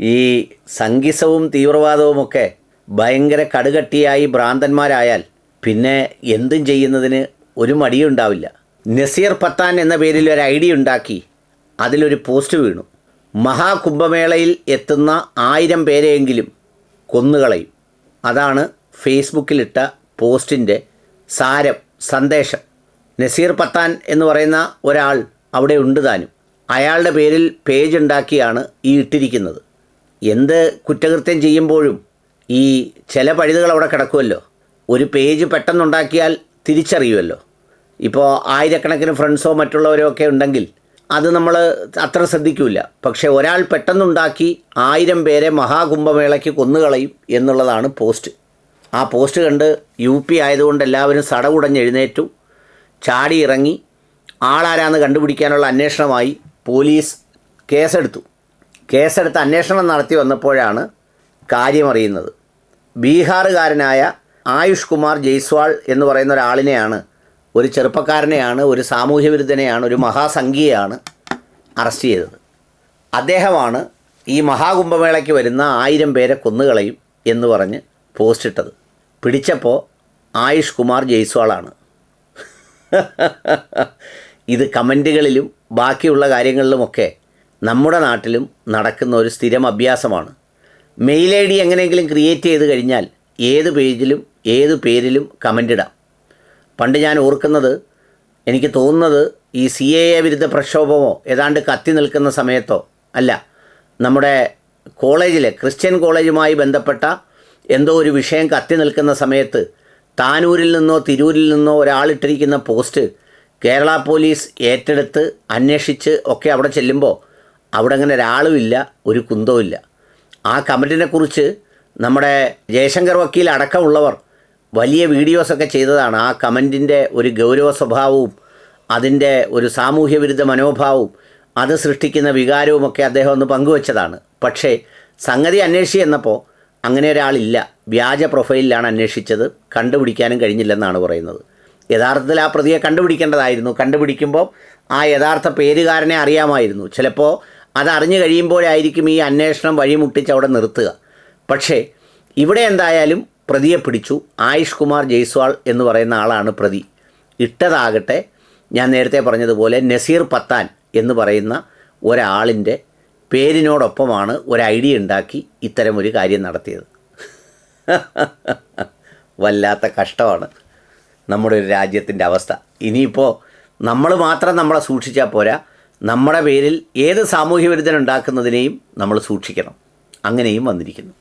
ഈ സംഗീസവും തീവ്രവാദവുമൊക്കെ ഭയങ്കര കടുകട്ടിയായി ഭ്രാന്തന്മാരായാൽ പിന്നെ എന്തും ചെയ്യുന്നതിന് ഒരു മടിയുണ്ടാവില്ല നസീർ പത്താൻ എന്ന പേരിൽ ഒരു ഐ ഡി ഉണ്ടാക്കി അതിലൊരു പോസ്റ്റ് വീണു. മഹാകുംഭമേളയിൽ എത്തുന്ന ആയിരം പേരെയെങ്കിലും കൊന്നുകളയും. അതാണ് ഫേസ്ബുക്കിലിട്ട പോസ്റ്റിന്റെ സാരം സന്ദേശം. നസീർ പത്താൻ എന്ന് പറയുന്ന ഒരാൾ അവിടെ ഉണ്ട് താനും. അയാളുടെ പേരിൽ പേജ് ഉണ്ടാക്കിയാണ് ഈ ഇട്ടിരിക്കുന്നത്. എന്ത് കുറ്റകൃത്യം ചെയ്യുമ്പോഴും ഈ ചില പഴുതുകൾ അവിടെ കിടക്കുമല്ലോ ഒരു പേജ് പെട്ടെന്നുണ്ടാക്കിയാൽ തിരിച്ചറിയുമല്ലോ ഇപ്പോൾ ആയിരക്കണക്കിന് ഫ്രണ്ട്സോ മറ്റുള്ളവരോ ഒക്കെ ഉണ്ടെങ്കിൽ അത് നമ്മൾ അത്ര ശ്രദ്ധിക്കില്ല പക്ഷേ ഒരാൾ പെട്ടെന്നുണ്ടാക്കി ആയിരം പേരെ മഹാകുംഭമേളയ്ക്ക് കൊന്നുകളയും എന്നുള്ളതാണ് പോസ്റ്റ്. ആ പോസ്റ്റ് കണ്ട് യു പി ആയതുകൊണ്ട് എല്ലാവരും സടകുടഞ്ഞെഴുന്നേറ്റു ചാടി ഇറങ്ങി ആളാരാന്ന് കണ്ടുപിടിക്കാനുള്ള അന്വേഷണമായി പോലീസ് കേസെടുത്തു. കേസെടുത്ത് അന്വേഷണം നടത്തി വന്നപ്പോഴാണ് കാര്യമറിയുന്നത്. ബീഹാറുകാരനായ ആയുഷ് കുമാർ ജയ്സ്വാൾ എന്ന് പറയുന്ന ഒരാളിനെയാണ് ഒരു ചെറുപ്പക്കാരനെയാണ് ഒരു സാമൂഹ്യ വിരുദ്ധനെയാണ് ഒരു മഹാസംഖ്യയാണ് അറസ്റ്റ് ചെയ്തത്. അദ്ദേഹമാണ് ഈ മഹാകുംഭമേളയ്ക്ക് വരുന്ന ആയിരം പേരെ കൊന്നുകളയും എന്ന് പറഞ്ഞ് പോസ്റ്റ് ഇട്ടത്. പിടിച്ചപ്പോൾ ആയുഷ് കുമാർ ജയ്സ്വാളാണ്. ഇത് കമന്റുകളിലും ബാക്കിയുള്ള കാര്യങ്ങളിലുമൊക്കെ നമ്മുടെ നാട്ടിലും നടക്കുന്ന ഒരു സ്ഥിരം അഭ്യാസമാണ്. മെയിൽ ഐ ഡി എങ്ങനെയെങ്കിലും ക്രിയേറ്റ് ചെയ്ത് കഴിഞ്ഞാൽ ഏത് പേജിലും ഏത് പേരിലും കമന്റ് ഇടാം. പണ്ട് ഞാൻ ഓർക്കുന്നത് എനിക്ക് തോന്നുന്നത് ഈ സി എ വിരുദ്ധ പ്രക്ഷോഭമോ ഏതാണ്ട് കത്തി നിൽക്കുന്ന സമയത്തോ അല്ല. നമ്മുടെ കോളേജിൽ ക്രിസ്ത്യൻ കോളേജുമായി ബന്ധപ്പെട്ട എന്തോ ഒരു വിഷയം കത്തി നിൽക്കുന്ന സമയത്ത് താനൂരിൽ നിന്നോ തിരൂരിൽ നിന്നോ ഒരാളിട്ടിരിക്കുന്ന പോസ്റ്റ് കേരള പോലീസ് ഏറ്റെടുത്ത് അന്വേഷിച്ച് ഒക്കെ അവിടെ ചെല്ലുമ്പോൾ അവിടെ അങ്ങനെ ഒരാളുമില്ല ഒരു കുന്തവുമില്ല. ആ കമന്റിനെക്കുറിച്ച് നമ്മുടെ ജയശങ്കർ വക്കീൽ അടക്കമുള്ളവർ വലിയ വീഡിയോസൊക്കെ ചെയ്തതാണ്. ആ കമന്റിന്റെ ഒരു ഗൗരവ സ്വഭാവവും അതിന്റെ ഒരു സാമൂഹ്യ വിരുദ്ധ മനോഭാവവും അത് സൃഷ്ടിക്കുന്ന വികാരവും ഒക്കെ അദ്ദേഹം ഒന്ന് പങ്കുവച്ചതാണ്. പക്ഷേ സംഗതി അന്വേഷിച്ച് എന്നപ്പോൾ അങ്ങനെ ഒരാളില്ല. വ്യാജ പ്രൊഫൈലിലാണ് അന്വേഷിച്ചത്. കണ്ടുപിടിക്കാനും കഴിഞ്ഞില്ലെന്നാണ് പറയുന്നത്. യഥാർത്ഥത്തിൽ ആ പ്രതിയെ കണ്ടുപിടിക്കേണ്ടതായിരുന്നു. കണ്ടുപിടിക്കുമ്പോൾ ആ യഥാർത്ഥ പേരുകാരനെ അറിയാമായിരുന്നു. ചിലപ്പോൾ അതറിഞ്ഞു കഴിയുമ്പോഴായിരിക്കും ഈ അന്വേഷണം വഴിമുട്ടിച്ച് അവിടെ നിർത്തുക. പക്ഷേ ഇവിടെ എന്തായാലും പ്രതിയെ പിടിച്ചു. ആയുഷ് കുമാർ ജയ്സ്വാൾ എന്ന് പറയുന്ന ആളാണ് പ്രതി. ഇട്ടതാകട്ടെ ഞാൻ നേരത്തെ പറഞ്ഞതുപോലെ നസീർ പത്താൻ എന്ന് പറയുന്ന ഒരാളിന്റെ പേരിനോടൊപ്പമാണ് ഒരു ഐഡിയ ഉണ്ടാക്കി ഇത്തരം ഒരു കാര്യം നടത്തിയത്. വല്ലാത്ത കഷ്ടമാണ്. നമ്മുടെ ഒരു രാജ്യത്തിന്റെ അവസ്ഥ. ഇനിയിപ്പോൾ നമ്മൾ മാത്രം നമ്മളെ സൂക്ഷിച്ചാൽ പോരാ. നമ്മുടെ പേരിൽ ഏത് സാമൂഹ്യ വിരുദ്ധനുണ്ടാക്കുന്നതിനെയും നമ്മൾ സൂക്ഷിക്കണം. അങ്ങനെയും വന്നിരിക്കുന്നു.